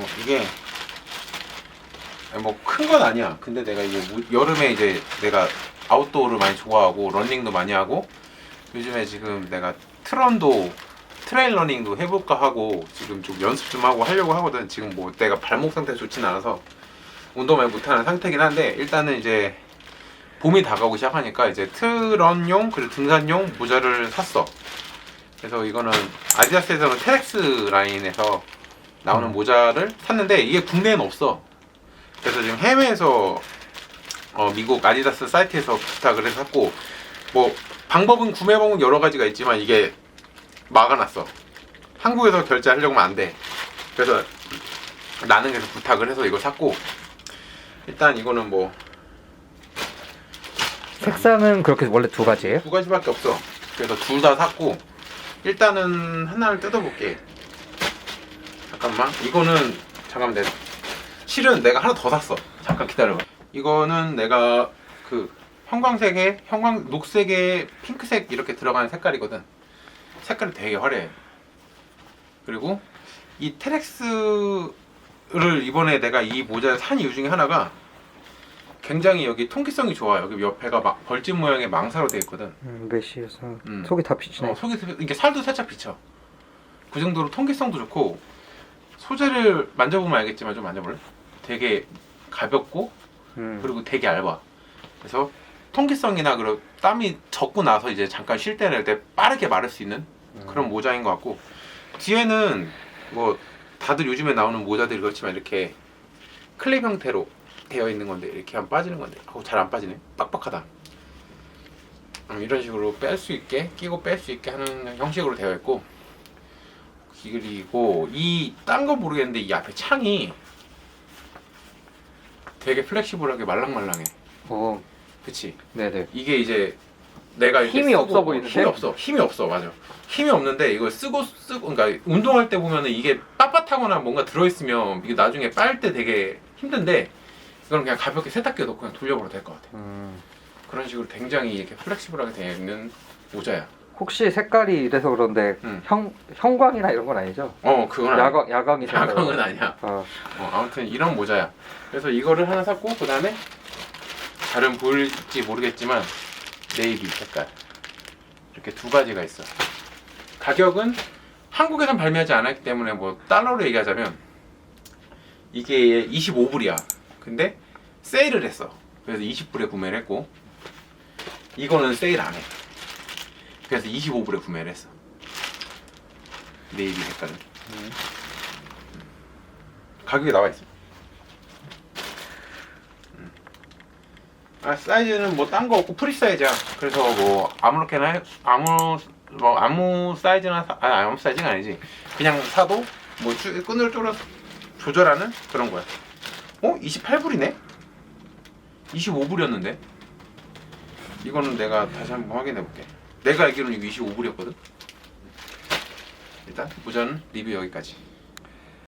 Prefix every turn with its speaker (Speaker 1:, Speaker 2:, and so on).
Speaker 1: 어 이게 뭐 큰 건 아니야. 근데 내가 이게 무- 여름에 이제 내가 아웃도어를 많이 좋아하고 러닝도 많이 하고 요즘에 지금 내가 트런도 트레일 러닝도 해볼까 하고 지금 좀 연습 좀 하고 하려고 하거든. 지금 뭐 내가 발목 상태 좋진 않아서 운동 많이 못하는 상태긴 한데 일단은 이제 봄이 다가오기 시작하니까 이제 트런용 그리고 등산용 모자를 샀어. 그래서 이거는 아디다스에서는 테렉스 라인에서 나오는
Speaker 2: 음.
Speaker 1: 모자를 샀는데 이게 국내에는 없어. 그래서 지금 해외에서 어, 미국 아디다스 사이트에서 부탁을 해서 샀고 뭐 방법은 구매 방법 여러 가지가 있지만 이게 막아놨어. 한국에서 결제하려고 하면 안 돼. 그래서 나는 그래서 부탁을 해서 이거 샀고 일단 이거는 뭐두
Speaker 2: 색상은 그렇게 원래 두 가지예요?
Speaker 1: 가지밖에 없어. 그래서 둘 다 샀고 일단은 하나를 뜯어볼게. 잠깐만 이거는 잠깐만 내 실은 내가 하나 더 샀어. 잠깐 기다려봐. 이거는 내가 그 형광색에 형광 녹색에 핑크색 이렇게 들어가는 색깔이거든. 색깔이 되게 화려해. 그리고 이 테렉스를 이번에 내가 이 모자를 산 이유 중에 하나가 굉장히 여기 통기성이 좋아. 여기 옆에가 막 벌집 모양의 망사로 되어 있거든.
Speaker 2: 음, 메시에서
Speaker 1: 음.
Speaker 2: 속이 다 비치네.
Speaker 1: 어, 속이 이게 살도 살짝 비쳐. 그 정도로 통기성도 좋고 소재를 만져보면 알겠지만 좀 만져볼래? 되게 가볍고
Speaker 2: 음.
Speaker 1: 그리고 되게 얇아. 그래서 통기성이나 그리고 땀이 젖고 나서 이제 잠깐 쉴 때 낼 때 빠르게 마를 수 있는 그런 모자인 것 같고 뒤에는 뭐 다들 요즘에 나오는 모자들이 그렇지만 이렇게 클립 형태로 되어 있는 건데 이렇게 하면 빠지는 건데 어우 잘 안 빠지네 빡빡하다 음, 이런 식으로 뺄 수 있게 끼고 뺄 수 있게 하는 형식으로 되어 있고 그리고 이딴거 모르겠는데 이 앞에 창이 되게 플렉시블하게 말랑말랑해.
Speaker 2: 어,
Speaker 1: 그치?
Speaker 2: 네네.
Speaker 1: 이게 이제 내가 이렇게
Speaker 2: 힘이
Speaker 1: 쓰고-
Speaker 2: 없어 보이는데?
Speaker 1: 힘이 없어. 힘이 없어. 맞아. 힘이 없는데 이걸 쓰고 쓰고 그러니까 운동할 때 보면은 이게 빳빳하거나 뭔가 들어있으면 이게 나중에 빨 때 되게 힘든데 이거는 그냥 가볍게 세탁기에 넣고 그냥 돌려버려도 될 것 같아.
Speaker 2: 음.
Speaker 1: 그런 식으로 굉장히 이렇게 플렉시블하게 되어 있는 모자야
Speaker 2: 혹시 색깔이 이래서 그런데
Speaker 1: 음.
Speaker 2: 형 형광이나 이런 건 아니죠?
Speaker 1: 어 그건 아니야.
Speaker 2: 야광 야광이.
Speaker 1: 야광은 아니야.
Speaker 2: 어,
Speaker 1: 어, 아무튼 이런 모자야. 그래서 이거를 하나 샀고 그 다음에 잘은 보일지 모르겠지만 네이비 색깔. 이렇게 두 가지가 있어. 가격은 한국에선 발매하지 않았기 때문에 뭐 달러로 얘기하자면 이게 25불이야. 근데 세일을 했어. 그래서 20불에 구매를 했고 이거는 세일 안 해 그래서 25불에 구매를 했어 네이비 색깔은
Speaker 2: 음.
Speaker 1: 가격이 나와 있어. 음. 아 사이즈는 뭐 딴 거 없고 프리 사이즈야. 그래서 뭐 아무렇게나 해- 아무 뭐 아무 사이즈나 사, 아니 아무 사이즈가 아니지. 그냥 사도 뭐 쭈- 끈을 쪼려 조절하는 그런 거야. 어? 28불이네? 25불이었는데. 이거는 내가 다시 한번 확인해 볼게. 내가 알기로는 이거 25불이었거든. 일단 모자는 리뷰 여기까지.